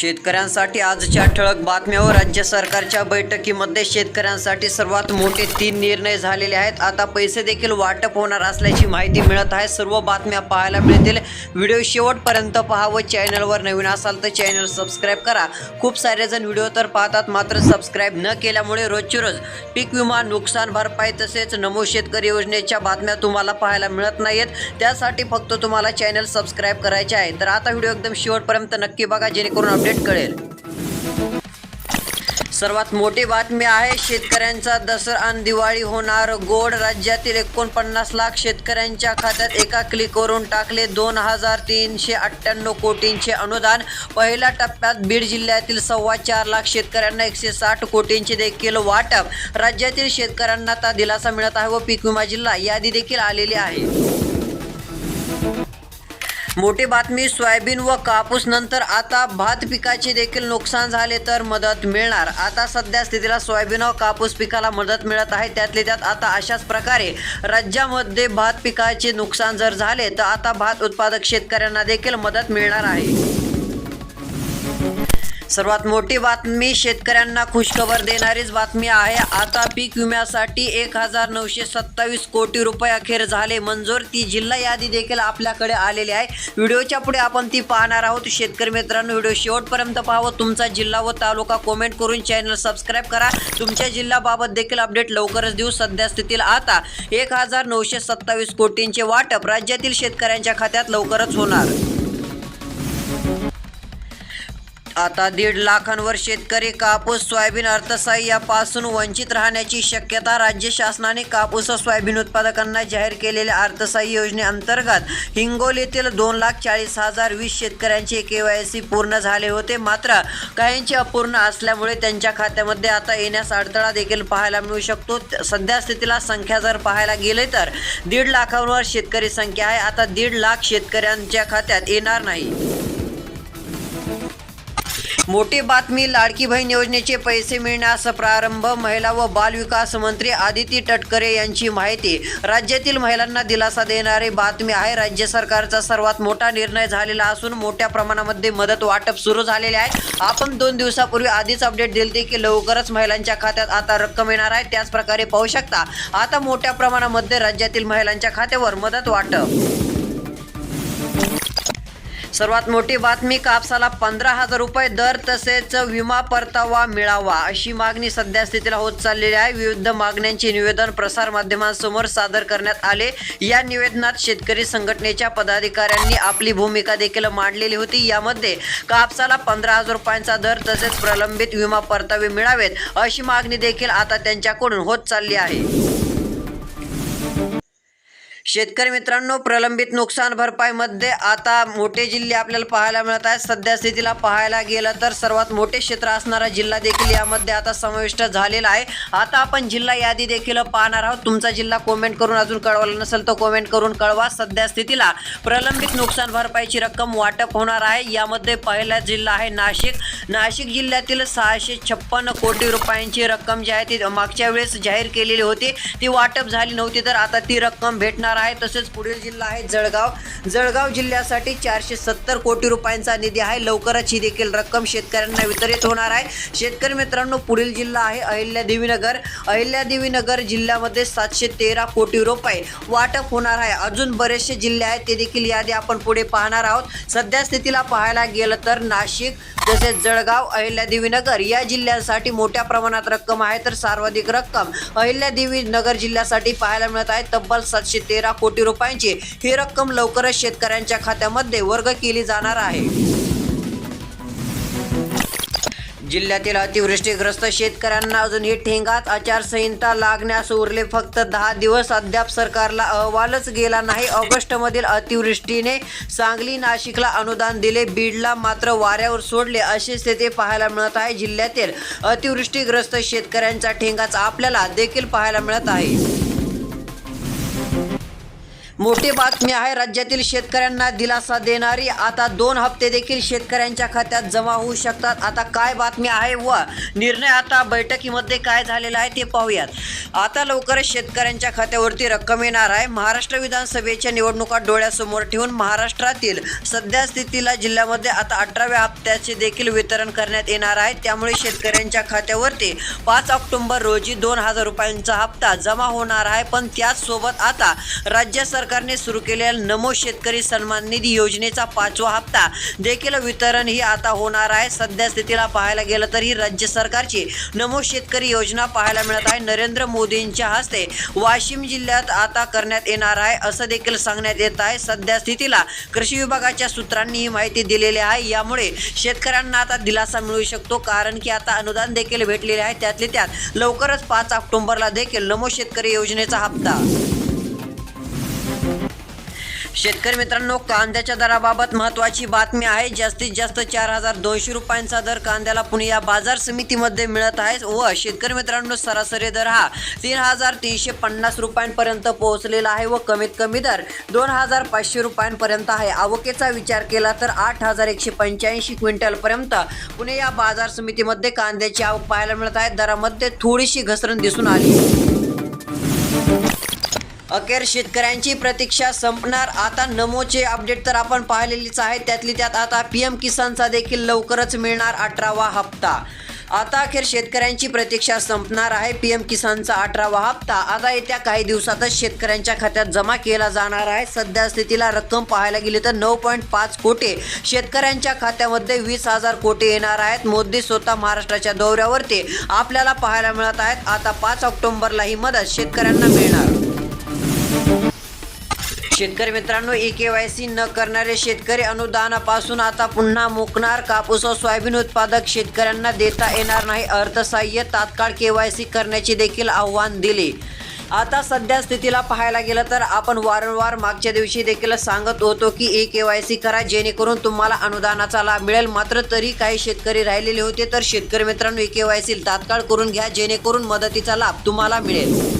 शेतकऱ्यांसाठी आजच्या ठळक बातम्यावर राज्य सरकारच्या बैठकीमध्ये शेतकऱ्यांसाठी सर्वात मोठे तीन निर्णय झालेले आहेत. आता पैसे देखील वाटप होणार असल्याची माहिती मिळत आहे. सर्व बातम्या पाहायला मिळतील. व्हिडिओ शेवटपर्यंत पहा व चॅनलवर नवीन असाल तर चॅनल सबस्क्राईब करा. खूप सारे जण व्हिडिओ तर पाहतात मात्र सबस्क्राईब न केल्यामुळे रोजची रोज पीक विमा नुकसान भरपाई तसेच नमो शेतकरी योजनेच्या बातम्या तुम्हाला पाहायला मिळत नाहीत त्यासाठी फक्त तुम्हाला चॅनल सबस्क्राईब करायचे आहे. तर आता व्हिडिओ एकदम शेवटपर्यंत नक्की बघा जेणेकरून अपडेट कळेल. सर्वात मोठी बातमी आहे शेतकऱ्यांचा दसरा आणि दिवाळी होणार. गोड राज्यातील एकोणपन्नास लाख शेतकऱ्यांच्या खात्यात एका क्लिक करून टाकले दोन हजार तीनशे अठ्ठ्याण्णव कोटींचे अनुदान. पहिल्या टप्प्यात बीड जिल्ह्यातील सव्वा चार लाख शेतकऱ्यांना एकशे साठ कोटींचे देखील वाटप. राज्यातील शेतकऱ्यांना आता दिलासा मिळत आहे व पीक विमा जिल्हा यादी देखील आलेली आहे. मोठी बातमी सोयाबीन व कापूस नंतर आता भात पिकाचे देखील नुकसान झाले तर मदत मिळणार. आता सध्या स्थितीला सोयाबीन व कापूस पिकाला मदत मिळत आहे. त्यातले त्यात आता अशाच प्रकारे राज्यामध्ये भात पिकाचे नुकसान जर झाले तर आता भात उत्पादक शेतकऱ्यांना देखील मदत मिळणार आहे. सर्वात मोठी बातमी शेतकऱ्यांना खुशखबर देणारीच बातमी आहे. आता पीक विम्यासाठी एक हजार नऊशे सत्तावीस कोटी रुपये अखेर झाले. मंजूर ती जिल्हा यादी देखील आपल्याकडे आलेली आहे. व्हिडिओच्या पुढे आपण ती पाहणार आहोत. शेतकरी मित्रांनो व्हिडिओ शेवटपर्यंत पाहावं तुमचा जिल्हा व तालुका कॉमेंट करून चॅनल सबस्क्राईब करा. तुमच्या जिल्ह्याबाबत देखील अपडेट लवकरच देऊ. सध्या स्थितीला आता एक हजार नऊशे सत्तावीस कोटींचे वाटप राज्यातील शेतकऱ्यांच्या खात्यात लवकरच होणार. आता दीड लाखांवर शेतकरी कापूस सोयाबीन अर्थसहाय्यापासून वंचित राहण्याची शक्यता राज्य शासनाने कापूस व सोयाबीन उत्पादकांना जाहीर केलेल्या अर्थसहाय्य योजनेअंतर्गत हिंगोलीतील दोन लाख चाळीस हजार वीस शेतकऱ्यांचे के वाय सी पूर्ण झाले होते. मात्र काहींचे अपूर्ण असल्यामुळे त्यांच्या खात्यामध्ये आता येण्यास अडथळा देखील पाहायला मिळू शकतो. सध्या स्थितीला संख्या जर पाहायला गेले तर दीड लाखांवर शेतकरी संख्या आहे. आता दीड लाख शेतकऱ्यांच्या खात्यात येणार नाही. मोठी बातमी लाडकी बहीण योजनेचे पैसे मिळण्यास प्रारंभ महिला व बालविकास मंत्री आदिती तटकरे यांची माहिती. राज्यातील महिलांना दिलासा देणारी बातमी आहे. राज्य सरकारचा सर्वात मोठा निर्णय झालेला असून मोठ्या प्रमाणामध्ये मदत वाटप सुरू झालेले आहे. आपण दोन दिवसापूर्वी आधीच अपडेट दिली की लवकरच महिलांच्या खात्यात आता रक्कम येणार आहे. त्याच प्रकारे पाहू शकता. आता मोठ्या प्रमाणामध्ये राज्यातील महिलांच्या खात्यावर मदत वाटप. सर्वात मोठी बातमी कापसाला पंधरा हजार रुपये दर तसेच विमा परतावा मिळावा अशी मागणी सध्या स्थितीला होत चाललेली आहे. विविध मागण्यांचे निवेदन प्रसार माध्यमांसमोर सादर करण्यात आले. या निवेदनात शेतकरी संघटनेच्या पदाधिकाऱ्यांनी आपली भूमिका देखील मांडलेली होती. यामध्ये कापसाला पंधरा हजार रुपयांचा दर तसेच प्रलंबित विमा परतावे मिळावेत अशी मागणी देखील आता त्यांच्याकडून होत चालली आहे. शेतकरी मित्रांनो प्रलंबित नुकसान भरपाईमध्ये आता मोठे जिल्हे आपल्याला पाहायला मिळत आहेत. सध्या स्थितीला पाहायला गेलं तर सर्वात मोठे क्षेत्र असणारा जिल्हा देखील यामध्ये आता समाविष्ट झालेला आहे. आता आपण जिल्हा यादी देखील पाहणार आहोत. तुमचा जिल्हा कॉमेंट करून अजून कळवला नसेल तर कॉमेंट करून कळवा. सध्या स्थितीला प्रलंबित नुकसान भरपाईची रक्कम वाटप होणार आहे. यामध्ये पहिला जिल्हा आहे नाशिक. नाशिक जिल्ह्यातील सहाशे छप्पन्न कोटी रुपयांची रक्कम जी आहे ती मागच्या वेळेस जाहीर केलेली होती. ती वाटप झाली नव्हती तर आता ती रक्कम भेटणार आहे तसेच पुढील जिल्हा आहे जळगाव. जळगाव जिल्ह्यासाठी चारशे सत्तर कोटी रुपयांचा निधी आहे. लवकरच ही देखील रक्कम शेतकऱ्यांना वितरित होणार आहे. शेतकरी मित्रांनो पुढील जिल्हा आहे अहिल्यादेवीनगर अहिल्यादेवीनगर जिल्ह्यामध्ये सातशे तेरा कोटी रुपये वाटप होणार आहे. अजून बरेचसे जिल्हे आहेत ते देखील यादी आपण पुढे पाहणार आहोत. सध्या स्थितीला पाहायला गेलं तर नाशिक तसेच जळगाव अहिल्यादेवीनगर या जिल्ह्यांसाठी मोठ्या प्रमाणात रक्कम आहे. तर सर्वाधिक रक्कम अहिल्यादेवी नगर जिल्ह्यासाठी पाहायला मिळत आहे. तब्बल सातशे तेरा तेरा कोटी रुपयांची ही रक्कम लवकरच शेतकऱ्यांच्या खात्यामध्ये वर्ग केली जाणार आहे. जिल्ह्यातील अतिवृष्टीग्रस्त शेतकऱ्यांना अजून ठेंगात आचारसंहिता लागण्यास उरले फक्त दहा दिवस. अद्याप सरकारला अहवालच गेला नाही. ऑगस्टमधील अतिवृष्टीने सांगली नाशिकला अनुदान दिले बीडला मात्र वाऱ्यावर सोडले अशी स्थिती पाहायला मिळत आहे. जिल्ह्यातील अतिवृष्टीग्रस्त शेतकऱ्यांचा ठेंगाच आपल्याला देखील पाहायला मिळत आहे. मोठी बातमी आहे राज्यातील शेतकऱ्यांना दिलासा देणारी आता दोन हप्ते देखील शेतकऱ्यांच्या खात्यात जमा होऊ शकतात. आता काय बातमी आहे व निर्णय आता बैठकीमध्ये काय झालेला आहे ते पाहूयात. आता लवकरच शेतकऱ्यांच्या खात्यावरती रक्कम येणार आहे. महाराष्ट्र विधानसभेच्या निवडणुका डोळ्यासमोर ठेवून महाराष्ट्रातील सध्या स्थितीला जिल्ह्यामध्ये आता अठराव्या हप्त्याचे देखील वितरण करण्यात येणार आहे. त्यामुळे शेतकऱ्यांच्या खात्यावरती पाच ऑक्टोबर रोजी दोन हजार रुपयांचा हप्ता जमा होणार आहे. पण त्याचसोबत आता राज्य सरकार सरकारने सुरू केलेल्या नमो शेतकरी सन्मान निधी योजनेचा पाचवा हप्ता देखील वितरण ही आता होणार आहे. सध्या स्थितीला पाहायला गेलं तर ही राज्य सरकारची नमो शेतकरी योजना पाहायला मिळत आहे. नरेंद्र मोदींच्या हस्ते वाशिम जिल्ह्यात आता करण्यात येणार आहे असं देखील सांगण्यात येत आहे. सध्या स्थितीला कृषी विभागाच्या सूत्रांनी ही माहिती दिलेली आहे. यामुळे शेतकऱ्यांना आता दिलासा मिळू शकतो कारण की आता अनुदान देखील भेटलेले आहे. त्यातले त्यात लवकरच पाच ऑक्टोबरला देखील नमो शेतकरी योजनेचा हप्ता शेतकरी मित्रांनो कांद्याच्या दराबाबत महत्त्वाची बातमी आहे. जास्तीत जास्त चार हजार दोनशे रुपयांचा दर कांद्याला पुणे या बाजार समितीमध्ये मिळत आहे व शेतकरी मित्रांनो सरासरी दर हा तीन हजार तीनशे पन्नास रुपयांपर्यंत पोहोचलेला आहे व कमीत कमी दर दोन हजार पाचशे रुपयांपर्यंत आहे. आवकेचा विचार केला तर आठ हजार एकशे पंच्याऐंशी क्विंटलपर्यंत पुणे या बाजार समितीमध्ये कांद्याची आवक पाहायला मिळत आहे. दरामध्ये थोडीशी घसरण दिसून आली. अखेर शेतकऱ्यांची प्रतीक्षा संपणार. आता नमोचे अपडेट तर आपण पाहिलेलीच आहे. त्यातली त्यात आता पी एम किसानचा देखील लवकरच मिळणार अठरावा हप्ता. आता अखेर शेतकऱ्यांची प्रतीक्षा संपणार आहे. पी एम किसानचा अठरावा हप्ता. आता येत्या काही दिवसातच शेतकऱ्यांच्या खात्यात जमा केला जाणार आहे. सध्या स्थितीला रक्कम पाहायला गेली तर नऊ पॉईंट पाच कोटी. शेतकऱ्यांच्या खात्यामध्ये वीस हजार कोटी येणार आहेत. मोदी स्वतः महाराष्ट्राच्या दौऱ्यावरती आपल्याला पाहायला मिळत आहेत. आता पाच ऑक्टोबरला ही मदत शेतकऱ्यांना मिळणार. शेतकरी मित्रांनो ई के वाय सी न करणारे शेतकरी अनुदानापासून आता पुन्हा मुकणार. कापूस व सोयाबीन उत्पादक शेतकऱ्यांना देता येणार नाही. अर्थसहाय्य तात्काळ के वाय सी करण्याचे देखील आव्हान दिले. आता सध्या स्थितीला पाहायला गेलं तर आपण वारंवार मागच्या दिवशी देखील सांगत होतो की ए के वाय सी करा जेणेकरून तुम्हाला अनुदानाचा लाभ मिळेल. मात्र तरी काही शेतकरी राहिलेले होते तर शेतकरी मित्रांनो ए के वाय सी तात्काळ करून घ्या जेणेकरून मदतीचा लाभ तुम्हाला मिळेल.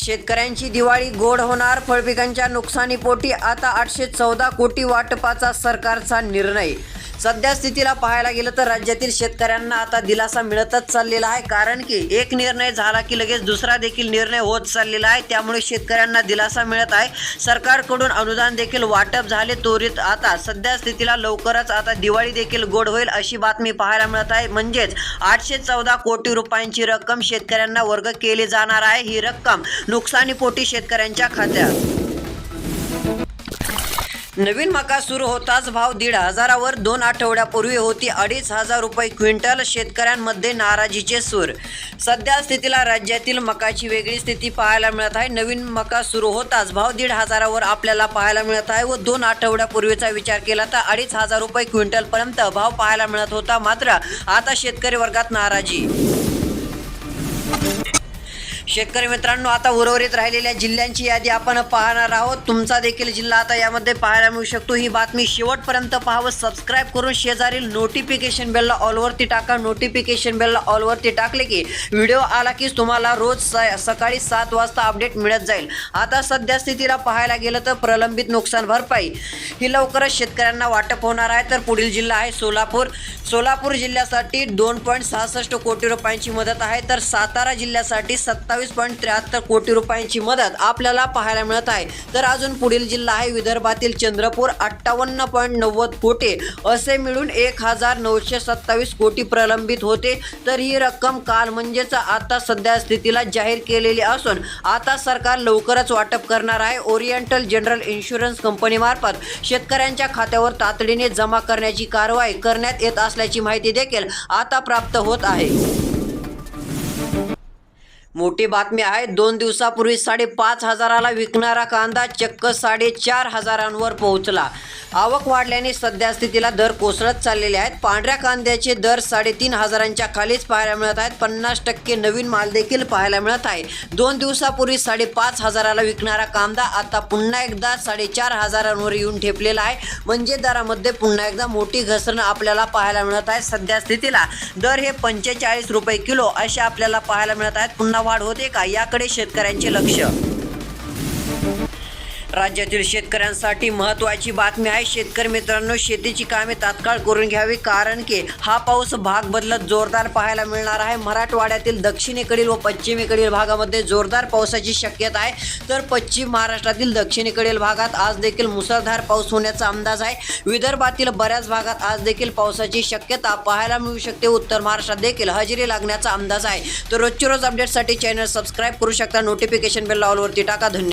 शेतकऱ्यांची दिवाळी गोड होणार फळपिकांच्या नुकसानीपोटी आता आठशे चौदा कोटी वाटपाचा सरकारचा निर्णय. सध्या स्थितीला पाहायला गेलं तर राज्यातील शेतकऱ्यांना आता दिलासा मिळतच चाललेला आहे. कारण की एक निर्णय झाला की लगेच दुसरा देखील निर्णय होत चाललेला आहे. त्यामुळे शेतकऱ्यांना दिलासा मिळत आहे. सरकारकडून अनुदान देखील वाटप झाले. त्वरित आता सध्या स्थितीला लवकरच आता दिवाळी देखील गोड होईल अशी बातमी पाहायला मिळत आहे. म्हणजेच आठशे चौदा कोटी रुपयांची रक्कम शेतकऱ्यांना वर्ग केली जाणार आहे. ही रक्कम नुकसानीपोटी शेतकऱ्यांच्या खात्यात. नवीन मका सुरू होताच भाव दीड हजारावर दोन आठवड्यापूर्वी होती अडीच हजार रुपये क्विंटल शेतकऱ्यांमध्ये नाराजीचे सूर. सध्या स्थितीला राज्यातील मकाची वेगळी स्थिती पाहायला मिळत आहे. नवीन मका सुरू होताच भाव दीड हजारावर आपल्याला पाहायला मिळत आहे व दोन आठवड्यापूर्वीचा विचार केला तर अडीच हजार रुपये क्विंटलपर्यंत भाव पाहायला मिळत होता. मात्र आता शेतकरी वर्गात नाराजी. शेतकरी मित्रांनो आता उर्वरित राहिलेल्या जिल्ह्यांची यादी आपण पाहणार आहोत. तुमचा देखील जिल्हा आता यामध्ये पाहायला मिळू शकतो. ही बातमी शेवटपर्यंत पाहावं. सबस्क्राईब करून शेजारील नोटिफिकेशन बेलला ऑलवरती टाका. नोटिफिकेशन बेलला ऑलवरती टाकले की व्हिडिओ आला की तुम्हाला रोज स- सकाळी सात वाजता अपडेट मिळत जाईल. आता सध्या स्थितीला पाहायला गेलं तर प्रलंबित नुकसान भरपाई ही लवकरच शेतकऱ्यांना वाटप होणार आहे. तर पुढील जिल्हा आहे सोलापूर. सोलापूर जिल्ह्यासाठी दोन पॉईंट सहासष्ट कोटी रुपयांची मदत आहे. तर सातारा जिल्ह्यासाठी सत्तावीस पॉईंट त्र्याहत्तर कोटी रुपयांची मदत आपल्याला पाहायला मिळत आहे. तर अजून पुढील जिल्हा आहे विदर्भातील चंद्रपूर अठ्ठावन्न पॉईंट नव्वद कोटी. असे मिळून एक हजार नऊशे सत्तावीस कोटी प्रलंबित होते. तर ही रक्कम काल म्हणजेच आता सध्या स्थितीला जाहीर केलेली असून आता सरकार लवकरच वाटप करणार आहे. ओरिएंटल जनरल इन्शुरन्स कंपनीमार्फत शेतकऱ्यांच्या खात्यावर तातडीने जमा करण्याची कारवाई करण्यात येत असल्याची माहिती देखील आता प्राप्त होत आहे. मोठी बातमी आहे दोन दिवसापूर्वी साडेपाच हजाराला विकणारा कांदा चक्क साडेचार हजारांवर पोहोचला. आवक वाढल्याने सध्या स्थितीला दर कोसळत चाललेले आहेत. पांढऱ्या कांद्याचे दर साडेतीन हजारांच्या खालीच पाहायला मिळत आहेत. पन्नास टक्के नवीन माल देखील पाहायला मिळत आहे. दोन दिवसापूर्वी साडेपाच हजाराला विकणारा कांदा आता पुन्हा एकदा साडेचार हजारांवर येऊन ठेपलेला आहे. म्हणजे दरामध्ये पुन्हा एकदा मोठी घसरण आपल्याला पाहायला मिळत आहे. सध्या स्थितीला दर हे पंचेचाळीस रुपये किलो असे आपल्याला पाहायला मिळत आहेत. पुन्हा वाढ होते का? याकडे शेतकऱ्यांचे लक्ष राज्यातील शेतकऱ्यांसाठी महत्त्वाची बातमी आहे. शेतकरी मित्रांनो शेतीची कामे तात्काळ करून घ्यावी कारण की हा पाऊस भाग बदलत जोरदार पाहायला मिळणार आहे. मराठवाड्यातील दक्षिणेकडील व पश्चिमेकडील भागामध्ये जोरदार पावसाची शक्यता आहे. तर पश्चिम महाराष्ट्रातील दक्षिणेकडील भागात आज देखील मुसळधार पाऊस होण्याचा अंदाज आहे. विदर्भातील बऱ्याच भागात आज देखील पावसाची शक्यता पाहायला मिळू शकते. उत्तर महाराष्ट्रात देखील हजेरी लागण्याचा अंदाज आहे. तर रोजची रोज अपडेटसाठी चॅनल सबस्क्राईब करू शकता. नोटिफिकेशन बेल लावलवरती टाका. धन्यवाद.